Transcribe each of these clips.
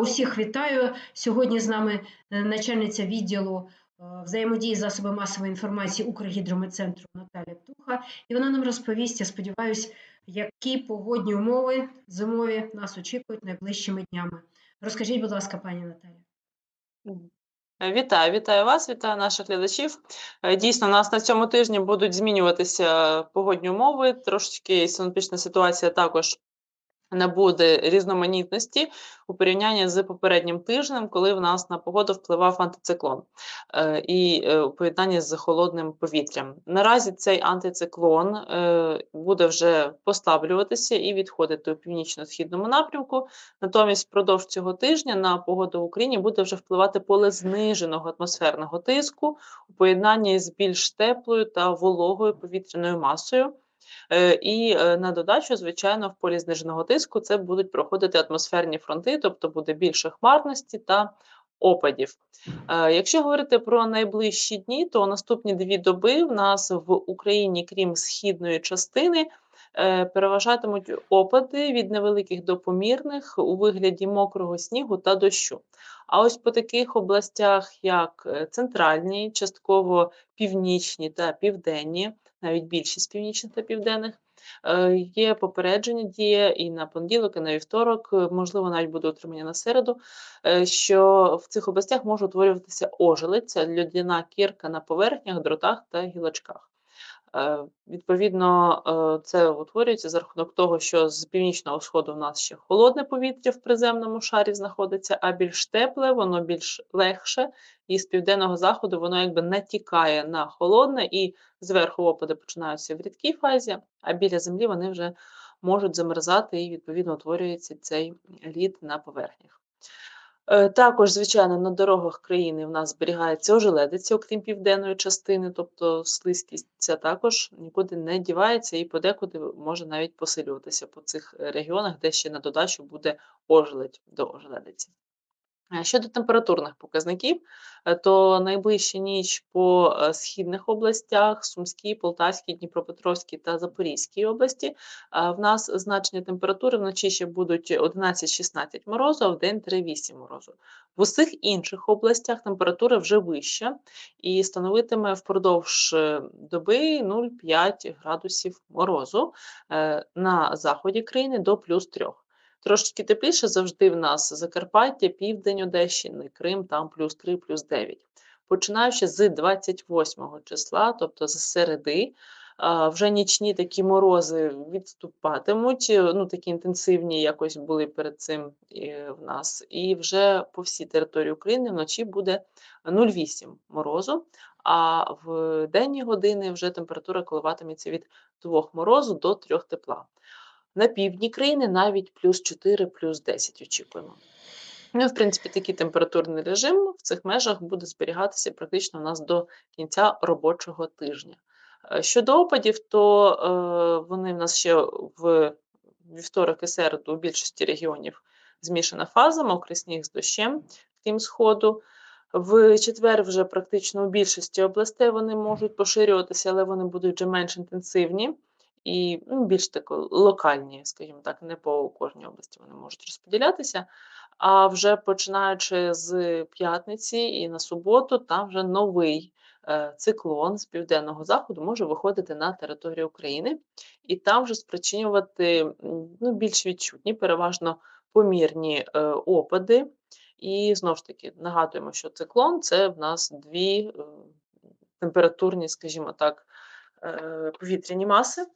Усіх вітаю. Сьогодні з нами е, начальниця відділу е, взаємодії з засобами масової інформації Укргідрометцентру Наталя Птуха. І вона нам розповість, я сподіваюся, які погодні умови зимові нас очікують найближчими днями. Розкажіть, будь ласка, пані Наталя. Вітаю, вітаю вас, вітаю наших глядачів. Е, Дійсно, у нас на цьому тижні будуть змінюватися погодні умови. Трошечки синоптична ситуація також набуде різноманітності у порівнянні з попереднім тижнем, коли в нас на погоду впливав антициклон е, і е, у поєднанні з холодним повітрям. Наразі цей антициклон е, буде вже послаблюватися і відходити у північно-східному напрямку. Натомість, впродовж цього тижня на погоду в Україні буде вже впливати поле зниженого атмосферного тиску у поєднанні з більш теплою та вологою повітряною масою. Е, і е, на додачу, звичайно, в полі зниженого тиску це будуть проходити атмосферні фронти, тобто буде більше хмарності та опадів. Е, якщо говорити про найближчі дні, то наступні дві доби в нас в Україні, крім східної частини, переважатимуть опади від невеликих до помірних у вигляді мокрого снігу та дощу. А ось по таких областях, як центральні, частково північні та південні, навіть більшість північних та південних. Е, є попередження діє і на понеділок, і на вівторок, е, можливо, навіть буде отримання на середу, е, що в цих областях може утворюватися ожеледь, людяна кірка на поверхнях, дротах та гілочках. Е, відповідно, е, це утворюється за рахунок того, що з північного сходу в нас ще холодне повітря в приземному шарі знаходиться, а більш тепле, воно більш легше, і з південного заходу воно якби натікає на холодне, і зверху опади починаються в рідкій фазі, а біля землі вони вже можуть замерзати і, відповідно, утворюється цей лід на поверхнях. Е, також, звичайно, на дорогах країни в нас зберігається ожеледиця, окрім південної частини, тобто слизькість ця також нікуди не дівається і подекуди може навіть посилюватися по цих регіонах, де ще на додачу буде ожеледь до ожеледиці. Е, щодо температурних показників, е, то найближча ніч по е, східних областях Сумській, Полтавській, Дніпропетровській та Запорізькій області в нас значення температури вночі ще будуть 11-16 морозу, а в день 3-8 морозу. В усіх інших областях температура вже вища і становитиме впродовж доби 0,5 градусів морозу на заході країни до плюс 3. Трошки тепліше завжди в нас Закарпаття, Південь Одещини, Крим, там плюс 3, плюс 9. Починаючи з 28 числа, тобто з середи, вже нічні такі морози відступатимуть, ну такі інтенсивні якось були перед цим в нас. І вже по всій території України вночі буде 0,8 морозу, а в денні години вже температура коливатиметься від 2 морозу до 3 тепла. На півдні країни навіть плюс 4, плюс 10 очікуємо. Ну, в принципі, такий температурний режим в цих межах буде зберігатися практично у нас до кінця робочого тижня. Е, щодо опадів, то е, вони в нас ще в вівторок і середу у більшості регіонів змішана фаза, мокрий сніг з дощем, крім сходу. В четвер вже практично у більшості областей вони можуть поширюватися, але вони будуть вже менш інтенсивні і ну, більш тако локальні, скажімо так, не по кожній області вони можуть розподілятися. А вже починаючи з п'ятниці і на суботу, там вже новий е, циклон з південного заходу може виходити на територію України і там вже спричинювати ну, більш відчутні, переважно помірні е, опади. І знову ж таки нагадуємо, що циклон це в нас дві е, температурні, скажімо так, повітряні маси.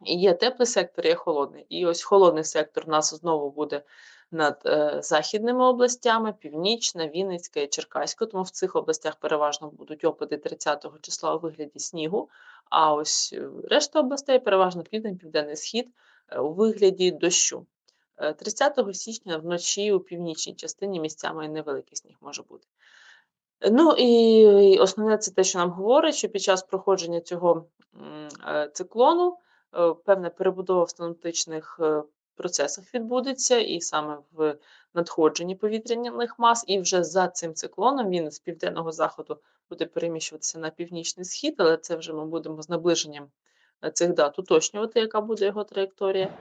Є теплий сектор, є холодний. І ось холодний сектор у нас знову буде над е, західними областями, Північна, Вінницька і Черкаська, тому в цих областях переважно будуть опади 30-го числа у вигляді снігу, а ось е, решта областей, переважно південь, південний схід, е, у вигляді дощу. 30 е, січня вночі у північній частині місцями невеликий сніг може бути. Ну і основне це те, що нам говорить, що під час проходження цього циклону. Е, певна перебудова в стенотичних е, процесах відбудеться, і саме в надходженні повітряних мас, і вже за цим циклоном він з південного заходу буде переміщуватися на північний схід, але це вже ми будемо з наближенням е, цих дат уточнювати, яка буде його траєкторія.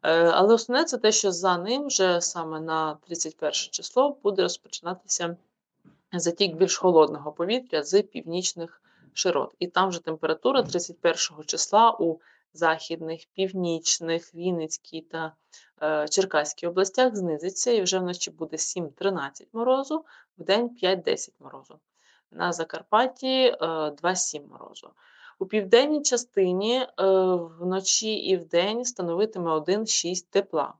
Але основне це те, що за ним вже саме на 31 число буде розпочинатися затік більш холодного повітря з північних широт. І там вже температура 31 числа у західних, північних, Вінницькій та е, Черкаській областях знизиться, і вже вночі буде 7-13 морозу, вдень 5-10 морозу. На Закарпатті е, 2-7 морозу. У південній частині е, вночі і вдень становитиме 1,6 тепла.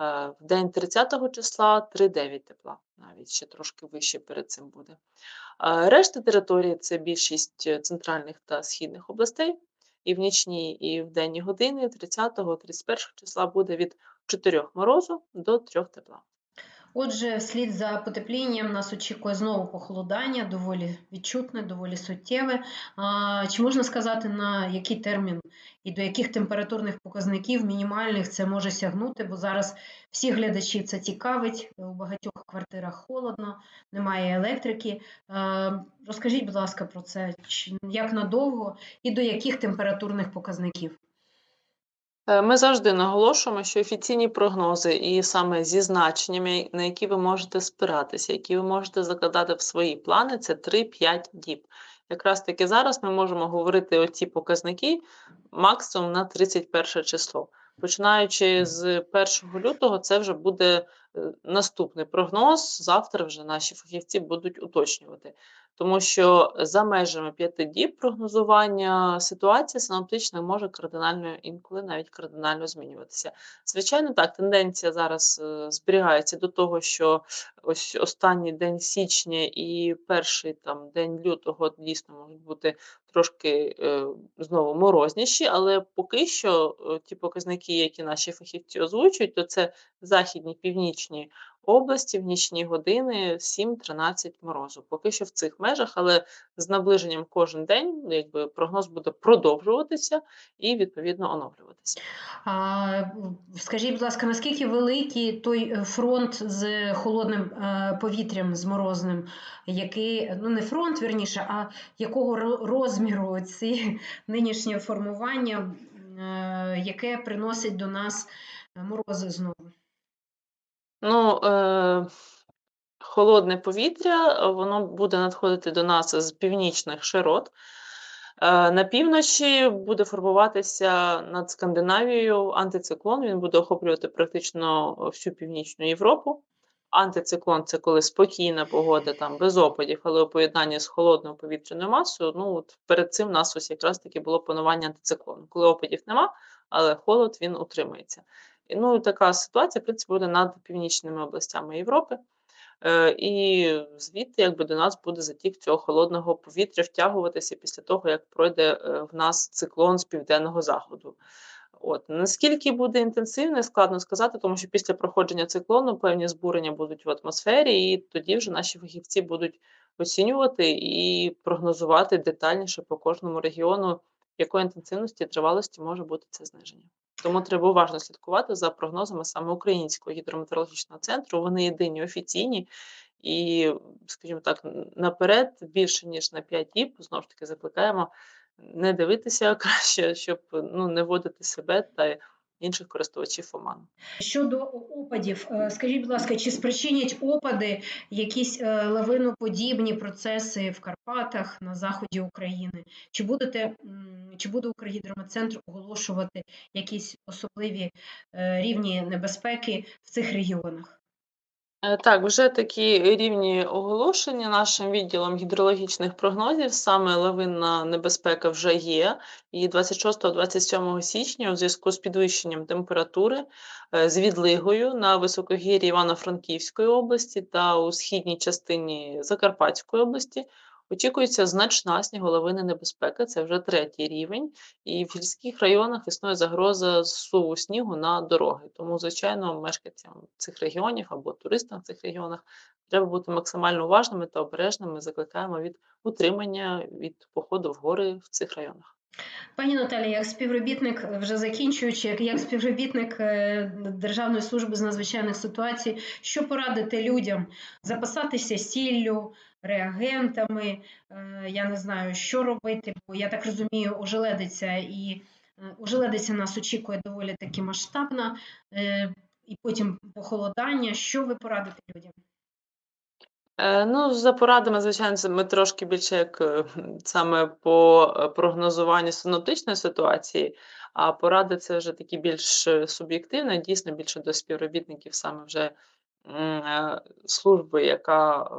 Е, В день 30 числа 3,9 тепла, навіть ще трошки вище перед цим буде. Е, Решта території це більшість е, центральних та східних областей. І в нічні, і в денні години 30-31 числа буде від 4 морозу до 3 тепла. Отже, вслід за потеплінням нас очікує знову похолодання, доволі відчутне, доволі суттєве. А, Чи можна сказати, на який термін і до яких температурних показників мінімальних це може сягнути? Бо зараз всі глядачів це цікавить. У багатьох квартирах холодно, немає електрики. Розкажіть, будь ласка, про це, Чи- як надовго і до яких температурних показників? Е, Ми завжди наголошуємо, що офіційні прогнози, і саме зі значеннями, на які ви можете спиратися, які ви можете закладати в свої плани, це 3-5 діб. Якраз таки зараз ми можемо говорити оці показники максимум на 31 число. Починаючи з 1 лютого, це вже буде е, наступний прогноз. Завтра вже наші фахівці будуть уточнювати. Тому що за межами п'яти діб прогнозування ситуація синоптична може кардинально інколи навіть кардинально змінюватися. Звичайно, так, тенденція зараз е, зберігається до того, що ось останній день січня і перший там день лютого дійсно можуть бути трошки е, знову морозніші, але поки що е, ті показники, які наші фахівці озвучують, то це західні північні області в нічні години 7-13 морозу. Поки що в цих межах, але з наближенням кожен день ну, якби, прогноз буде продовжуватися і відповідно оновлюватися. А, скажіть, будь ласка, наскільки великий той фронт з холодним е, повітрям, з морозним, який, ну не фронт, вірніше, а якого ро- розміру ці нинішнє формування, е, яке приносить до нас морози знову? Ну, е, холодне повітря, е, воно буде надходити до нас з північних широт. Е, На півночі буде формуватися над Скандинавією антициклон. Він буде охоплювати практично всю північну Європу. Антициклон це коли спокійна погода, там без опадів, але у поєднанні з холодною повітряною масою. Ну от перед цим у нас ось якраз таки було панування антициклону. Коли опадів нема, але холод він утримується. Ну, така ситуація, в принципі, буде над північними областями Європи. Е, І звідти якби до нас буде затік цього холодного повітря втягуватися після того, як пройде е, в нас циклон з південного заходу. От наскільки буде інтенсивний, складно сказати, тому що після проходження циклону певні збурення будуть в атмосфері, і тоді вже наші фахівці будуть оцінювати і прогнозувати детальніше по кожному регіону, якої інтенсивності і тривалості може бути це зниження. Тому треба уважно слідкувати за прогнозами саме Українського гідрометеорологічного центру. Вони єдині офіційні і, скажімо так, наперед більше ніж на 5 діб. Знову ж таки, закликаємо не дивитися краще, щоб ну, не вводити себе та інших користувачів оману. Щодо опадів, е, скажіть, будь ласка, чи спричинять опади якісь е, лавиноподібні процеси в Карпатах на заході України? Чи будете чи буде Укргідрометцентр оголошувати якісь особливі е, рівні небезпеки в цих регіонах? Е, Так, вже такі рівні оголошення нашим відділом гідрологічних прогнозів. Саме лавинна небезпека вже є. І 26-27 січня у зв'язку з підвищенням температури е, з відлигою на високогір'ї Івано-Франківської області та у східній частині Закарпатської області очікується значна сніголовина небезпека. Це вже третій рівень. І в гірських районах існує загроза зсуву снігу на дороги. Тому, звичайно, мешканцям цих регіонів або туристам в цих регіонах треба бути максимально уважними та обережними. Закликаємо від утримання від походу в гори в цих районах. Пані Наталі, як співробітник, вже закінчуючи, як- співробітник е, Державної служби з надзвичайних ситуацій, що порадити людям запасатися сіллю, реагентами? е, Я не знаю, що робити, бо я так розумію, ожеледиться і Е, Ожеледиця нас очікує доволі таки масштабна, і потім похолодання. Що ви порадите людям? Е, Ну, за порадами, звичайно, ми трошки більше як е, саме по е, прогнозуванню синоптичної ситуації, а поради це вже такі більш суб'єктивні, дійсно більше до співробітників саме вже служби, яка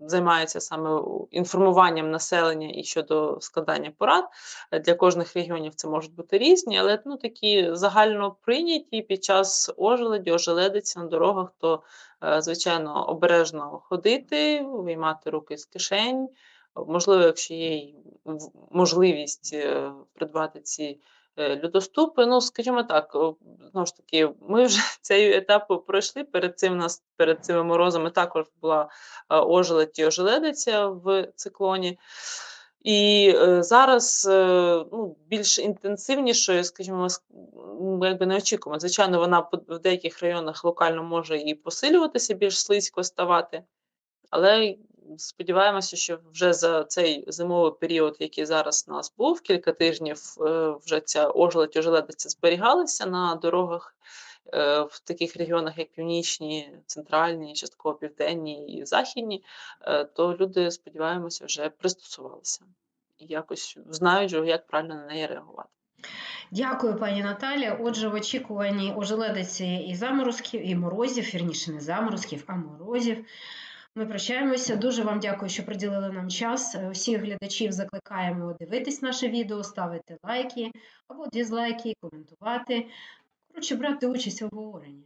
займається саме інформуванням населення і щодо складання порад. Е, Для кожних регіонів це можуть бути різні, але ну, такі загально прийняті під час ожеледі, ожеледиці на дорогах, то е, звичайно, обережно ходити, виймати руки з кишень. Можливо, якщо є можливість е, придбати ці е, льодоступи. Ну, скажімо так, знову ж таки, ми вже цей етап пройшли. Перед цим нас перед цими морозами також була е, ожеледь і ожеледиця в циклоні. І е, зараз ну, більш інтенсивнішою, скажімо, ск- м, якби не очікуємо. Звичайно, вона в деяких районах локально може і посилюватися, більш слизько ставати, але сподіваємося, що вже за цей зимовий період, який зараз у нас був, кілька тижнів, е, вже ця ожеледь, ожеледиця зберігалася на дорогах е, в таких регіонах, як північні, центральні, частково південні і західні, е, то люди, сподіваємося, вже пристосувалися і якось знають, як правильно на неї реагувати. Дякую, пані Наталя. Отже, в очікуванні ожеледиці і заморозків, і морозів, вірніше, не заморозків, а морозів. Ми прощаємося. Дуже вам дякую, що приділили нам час. Усіх Всіх глядачів закликаємо дивитись наше відео, ставити лайки або дізлайки, коментувати. Коротше, брати участь в обговоренні.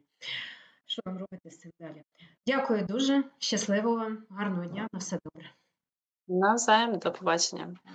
Що нам робити з цим далі? Дякую дуже, щасливо вам, гарного дня, на все добре. Навзаєм, до побачення.